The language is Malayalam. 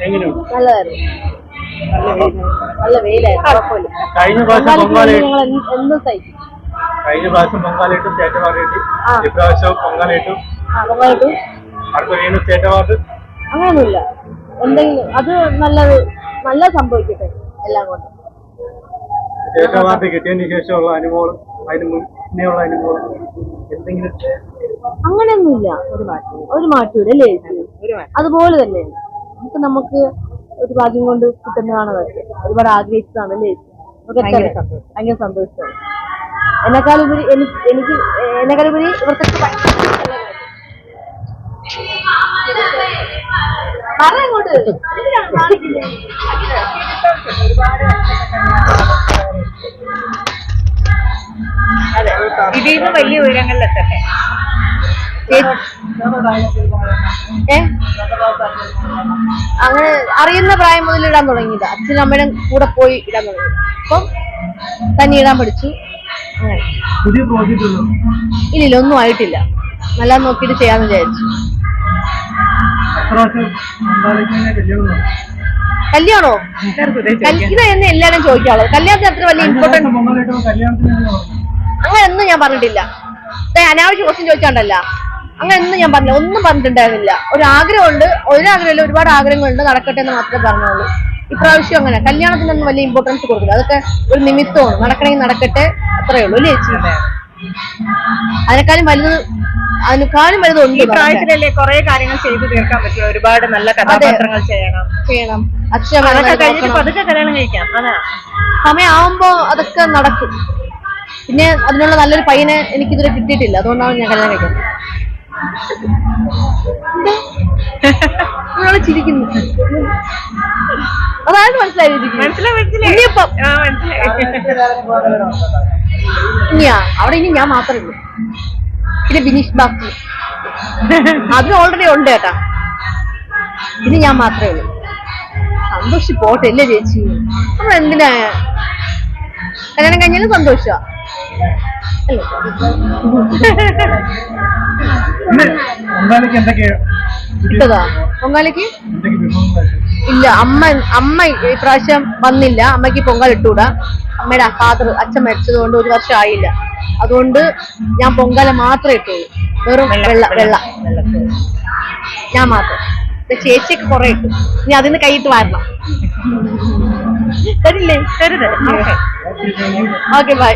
നല്ലതായിരുന്നു. നല്ല വെയിലായിരുന്നു. കുഴപ്പമില്ല. കഴിഞ്ഞ പ്രാവശ്യം പൊങ്കാലയ്ക്ക് പൊങ്കാല വേണ്ടി ഞങ്ങൾ എന്ത് എന്തും സഹിക്കും കഴിഞ്ഞ പ്രാവശ്യം പൊങ്കാലയിട്ടും സ്റ്റേറ്റ് അവാർഡ് കിട്ടി. ഇപ്രാവശ്യം പൊങ്കാലയിട്ടും അടുത്ത വീണ്ടും സ്റ്റേറ്റ് അവാർഡ്? അങ്ങനെയൊന്നുമില്ല എന്തെങ്കിലും അത് നല്ലത് നല്ല സംഭവിക്കട്ടെ എല്ലാം കൊണ്ടും. സ്റ്റേറ്റ് അവാർഡ് കിട്ടിയതിന് ശേഷമുള്ള അനുഭവം അതിന് മുന്നേയുള്ള അനുഭവം എന്തെങ്കിലും? അങ്ങനെയൊന്നുമില്ല. ഒരു മാറ്റം ഒരു മാറ്റൂല അല്ലേ? അതുപോലെ തന്നെ നമുക്ക് നമുക്ക് ഒരു ഭാഗ്യം കൊണ്ട് കിട്ടുന്നതാണ് അതൊക്കെ ഒരുപാട് ആഗ്രഹിച്ചതാണ് അല്ലേ? അതൊക്കെ ഭയങ്കര സന്തോഷമാണ് എന്നെക്കാളുപരി എനിക്ക് എനിക്ക് എന്നെക്കാളുപരി ഇവർക്കൊക്കെ ഭയങ്കര നല്ല കാര്യം. പറ ഇങ്ങോട്ട്. എന്തിനാണ് കാണിക്കുന്നെ? അതെ ഇതിൽ നിന്ന് വലിയ ഉയരങ്ങളിലെത്തട്ടെ അങ്ങനെ അറിയുന്ന പ്രായം മുതൽ ഇടാൻ തുടങ്ങിയത്. അച്ഛനും അമ്മയുടെ കൂടെ പോയി ഇടാൻ തുടങ്ങി. അപ്പം തന്നെ ഇടാൻ പഠിച്ചു. അങ്ങനെ. ഉള്ളൂ ഇല്ലില്ല ഒന്നും ആയിട്ടില്ല. നല്ല നോക്കിയിട്ട് ചെയ്യാന്ന് വിചാരിച്ചു. കല്യാണം ഇത് എന്നെ എല്ലാവരും ചോദിക്കാളോ കല്യാണത്തിന് അത്ര വലിയ ഇമ്പോർട്ടൻസ്? അങ്ങനെ ഒന്നും ഞാൻ പറഞ്ഞിട്ടില്ല. അനാവശ്യ ക്വസ്റ്റ്യൻ ചോദിക്കാണ്ടല്ല അങ്ങനെ ഒന്നും ഞാൻ പറഞ്ഞില്ല. ഒന്നും പറഞ്ഞിട്ടുണ്ടായിരുന്നില്ല. ഒരു ആഗ്രഹമുണ്ട് ഒരാഗ്രഹമില്ല. ഒരുപാട് ആഗ്രഹങ്ങളുണ്ട്. നടക്കട്ടെ എന്ന് മാത്രമേ പറഞ്ഞുള്ളൂ. ഇപ്രാവശ്യം അങ്ങനെ. കല്യാണത്തിനൊന്നും വലിയ ഇമ്പോർട്ടൻസ് കൊടുക്കില്ല. അതൊക്കെ ഒരു നിമിത്തമാണ്. നടക്കണേ നടക്കട്ടെ. അത്രേ ഉള്ളൂ. അല്ലേ ചേച്ചി? അതിനേക്കാളും വലുത് അതിനേക്കാളും വലുത് ഉണ്ട് പ്രായത്തിലല്ലേ കുറെ കാര്യങ്ങൾ ചെയ്തു തീർക്കാൻ പറ്റും ഒരുപാട് നല്ല കഥാപാത്രങ്ങൾ ചെയ്യണം. ചെയ്യണം. അച്ഛൻ അതൊക്കെ കഴിഞ്ഞിട്ട് പതുക്കെ കല്യാണം കഴിക്കാം. അതാ. സമയമാവുമ്പോ അതൊക്കെ നടക്കും. പിന്നെ അതിനുള്ള നല്ലൊരു പയ്യനെ എനിക്കിതുവരെ കിട്ടിയിട്ടില്ല. അതുകൊണ്ടാണ് ഞാൻ കല്യാണം കഴിക്കുന്നത്. നിങ്ങൾ ചിരിക്കുന്നു. അതായത് മനസ്സിലായി ഇനിയാ അവിടെ ഇനി ഞാൻ മാത്രമേ ഉള്ളൂ. പിന്നെ ബിനീഷ് ബാക്കി. അത് ഓൾറെഡി ഉണ്ട് കേട്ടാ ഇനി ഞാൻ മാത്രമേ ഉള്ളൂ. സന്തോഷി പോട്ടെ അല്ലേ ചേച്ചി? നമ്മൾ എന്തിനാ കല്യാണം കഴിഞ്ഞാലും സന്തോഷ? പൊങ്കാലയ്ക്ക് എന്തൊക്കെയാ ഇട്ടതാ? ഇല്ല അമ്മ അമ്മ ഇപ്രാവശ്യം വന്നില്ല. അമ്മയ്ക്ക് പൊങ്കാൽ ഇട്ടുകൂടാ. അമ്മയുടെ ഫാദർ അച്ഛൻ മരിച്ചത് കൊണ്ട് ഒരു വർഷം ആയില്ല. അതുകൊണ്ട് ഞാൻ പൊങ്കാല മാത്രമേ ഇട്ടുള്ളൂ. വെറും വെള്ള വെള്ള ഞാൻ മാത്രം. ചേച്ചിയൊക്കെ കുറെ ഇട്ടു. ഇനി അതിന് കൈയിട്ട് വരണം. തരില്ലേ? തരുത് ഓക്കെ ബൈ.